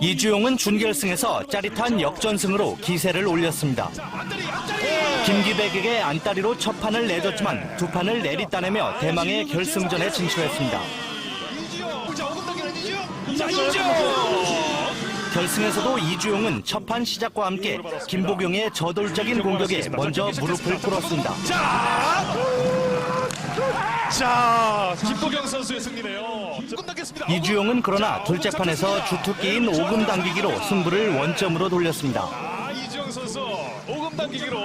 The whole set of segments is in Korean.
이주용은 준결승에서 짜릿한 역전승으로 기세를 올렸습니다. 김기백에게 안다리로 첫 판을 내줬지만 두 판을 내리따내며 대망의 결승전에 진출했습니다. 결승에서도 이주용은 첫 판 시작과 함께 김보경의 저돌적인 공격에 먼저 무릎을 꿇었습니다. 자! 자, 김보경 선수의 승리네요. 끝나겠습니다. 이주용은 그러나 둘째 판에서 주특기인 오금 당기기로 승부를 원점으로 돌렸습니다. 아, 이주영 선수 오금 당기기로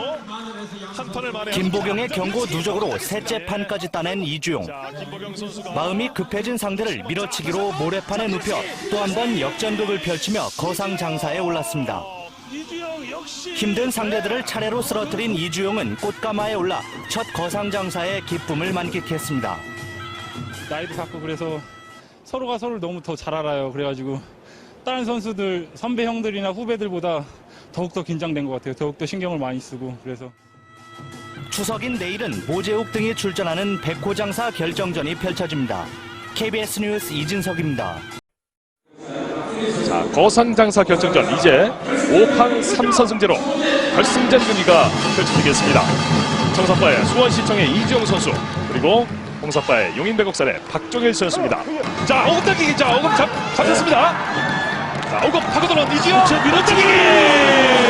한 판을 만에 김보경의 경고 누적으로 셋째 판까지 따낸 이주용. 자, 김보경 선수가 마음이 급해진 상대를 밀어치기로 모래판에 눕혀 또 한 번 역전극을 펼치며 거상장사에 올랐습니다. 이주영 역시 힘든 상대들을 차례로 쓰러뜨린 이주용은 꽃가마에 올라 첫 거상장사의 기쁨을 만끽했습니다. 나이도 같고 그래서 서로가 서로를 너무 더 잘 알아요. 그래가지고 다른 선수들 선배 형들이나 후배들보다 더욱더 긴장된 것 같아요. 더욱더 신경을 많이 쓰고 그래서 추석인 내일은 모재욱 등이 출전하는 백호장사 결정전이 펼쳐집니다. KBS 뉴스 이진석입니다. 자, 거상장사 결정전 이제 5판 3선승제로 결승전 경기가 펼쳐지겠습니다. 정석바의 수원시청의 이주영 선수 그리고 홍석바의 용인배곡산의 박종일 선수입니다. 자, 오금 당기기 자, 오금 잡, 잡혔습니다. 자, 오금 파고들어 이주영 밀어치기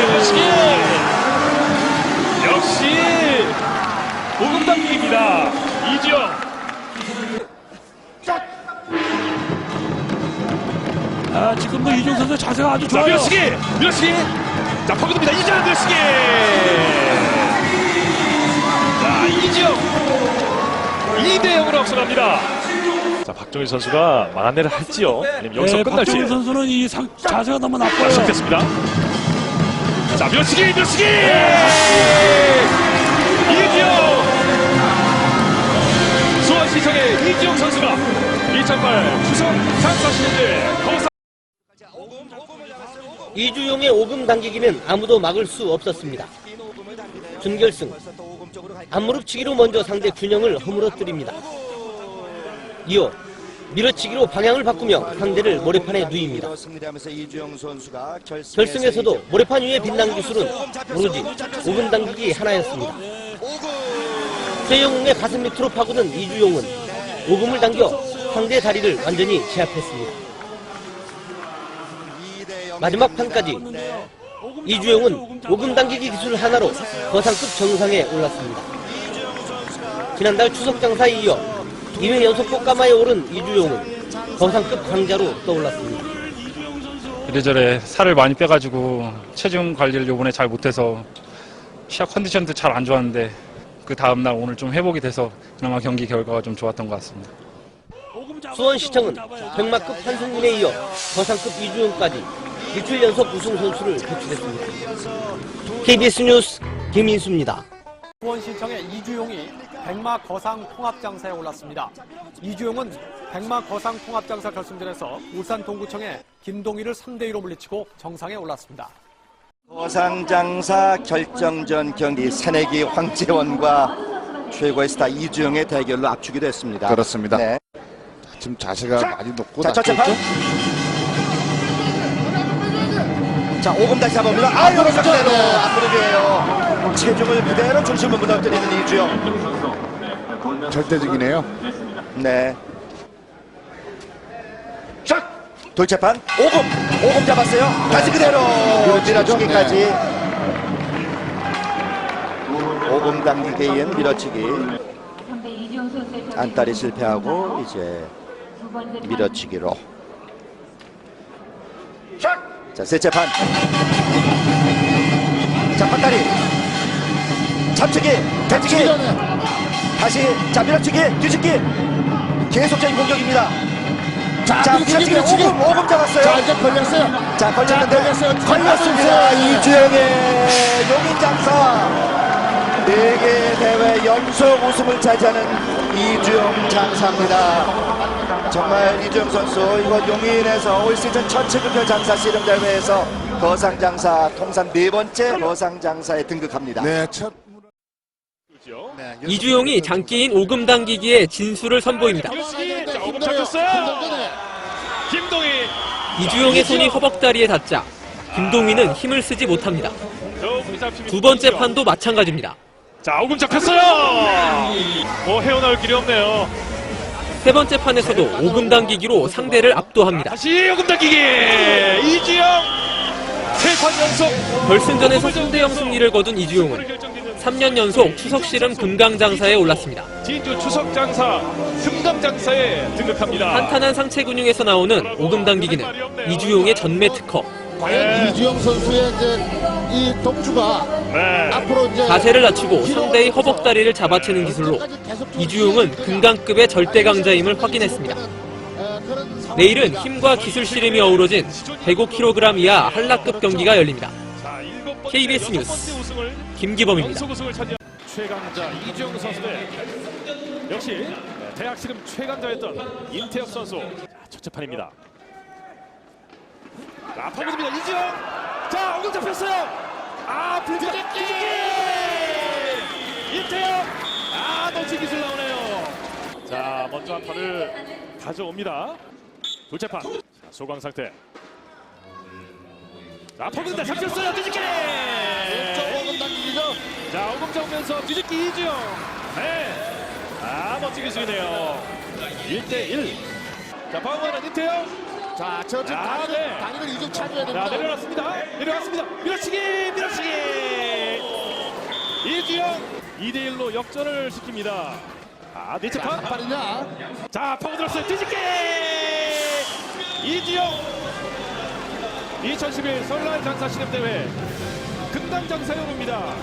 밀어치기 역시 오금 당기기입니다. 이주영 아, 지금도 이주영 선수 자세가 아주 자, 좋아요. 밀어치기! 밀어치기! 자, 파고듭니다. 이지영 밀어치기! 자, 이지영! 2대0으로 앞서갑니다. 자, 박종일 선수가 막아내를 할지요? 아니면 여기서 네, 끝날지? 박정희 선수는 이 상- 자세가 너무 나빠요. 시작됐습니다. 자, 밀어치기! 밀어치기! 이지영! 수원시청의 이지영 선수가 2008 추석 거사 이주용의 오금 당기기는 아무도 막을 수 없었습니다. 준결승 앞무릎치기로 먼저 상대 균형을 허물어뜨립니다. 이어 밀어치기로 방향을 바꾸며 상대를 모래판에 누입니다. 결승에서도 모래판 위에 빛난 기술은 오로지 오금 당기기 하나였습니다. 최영웅의 가슴 밑으로 파고든 이주용은 오금을 당겨 상대 다리를 완전히 제압했습니다. 마지막 판까지 이주용은 오금 당기기 기술 하나로 거상급 정상에 올랐습니다. 지난달 추석 장사에 이어 2회 연속 꽃가마에 오른 이주용은 거상급 강자로 떠올랐습니다. 이래저래 살을 많이 빼가지고 체중 관리를 요번에 잘 못해서 시합 컨디션도 잘 안 좋았는데 그 다음날 오늘 좀 회복이 돼서 그나마 경기 결과가 좀 좋았던 것 같습니다. 수원시청은 백마급 한승민에 이어 거상급 이주용까지 일주일 연속 우승 선수를 배출했습니다. KBS 뉴스 김인수입니다. 수원시청의 이주용이 백마 거상 통합장사에 올랐습니다. 이주용은 백마 거상 통합장사 결승전에서 울산 동구청의 김동희를 3대2로 물리치고 정상에 올랐습니다. 거상장사 결정전 경기 새내기 황재원과 최고의 스타 이주영의 대결로 압축이 됐습니다. 그렇습니다. 네. 지금 자세가 많이 높고 자, 낮게. 있죠? 자, 오금 다시 잡아옵니다. 아, 요런 상대로 앞무릎이에요. 체중을 그대로 중심을 무너뜨리는 이주영. 절대적이네요. 네. 샥! 돌체판 오금! 오금 잡았어요. 다시 그대로 밀어치기까지. 오금 당기기에 밀어치기. 안달이 실패하고 이제 밀어치기로. 자, 셋째 판. 자, 판다리. 잡치기, 대치기. 다시, 자, 밀어치기, 뒤집기. 계속적인 공격입니다. 자, 밀어치기, 오금, 오금 잡았어요. 자, 이제 걸렸어요. 자, 걸렸는데. 걸렸어요. 걸렸습니다. 이주영의 용인 장사. 네개 대회 연속 우승을 차지하는 이주영 장사입니다. 정말 이주영 선수, 이거 용인에서 올 시즌 첫 체급별 장사 씨름 대회에서 거상 장사 통산 네 번째 거상 장사에 등극합니다. 네, 첫. 이주용이 장기인 오금 당기기의 진수를 선보입니다. 자, 오금 잡혔어요! 김동희 이주용의 손이 허벅다리에 닿자 김동휘는 힘을 쓰지 못합니다. 잡히면 두 번째 판도 마찬가지입니다. 자, 오금 잡혔어요. 뭐 헤어나올 길이 없네요. 세 번째 판에서도 오금 당기기로 상대를 압도합니다. 다시 오금 당기기. 이주영 세판 연속 결승전에서 3대0 승리를 거둔 이주용은 3년 연속 추석 씨름 금강장사에 올랐습니다. 진주 추석 장사 금강 장사에 등극합니다. 탄탄한 상체 근육에서 나오는 오금 당기기는 이주용의 전매 특허. 과연 이주영 선수의 이제 이 독주가 네. 자세를 낮추고 상대의 허벅다리를 잡아채는 기술로 이주용은 금강급의 절대 강자임을 확인했습니다. 내일은 힘과 기술 씨름이 어우러진 105kg 이하 한라급 경기가 열립니다. KBS 뉴스 김기범입니다. 최강자 이주영 선수 대 역시 대학 씨름 최강자였던 임태혁 선수. 자, 첫째 판입니다. 자, 파고듭니다. 이주영. 자, 엉덩 잡혔어요. 아, 뒤집기. 임태혁. 아, 놓치 기술 나오네요. 자, 먼저 한 판을 가져옵니다. 둘째 판. 자, 소강 상태. 자, 파고듭니다. 잡혔어요. 뒤집기. 조금 당기죠. 자, 오금 잡으면서 뒤집기 이주영. 네. 아, 멋진 기술이네요. 1대1. 자, 방어하는 임태영. 자, 저 지금 아, 다리를 네. 다리를 이쪽 차줘야 자, 됩니다. 내려놨습니다. 내려갔습니다. 밀어치기, 밀어치기. 이주영 2대1로 역전을 시킵니다. 아, 네째 자, 판. 한 발이냐? 자, 파고들었어요. 뒤집기. 이주영 2011 설날 장사 시름 대회 금강 장사에 오릅니다.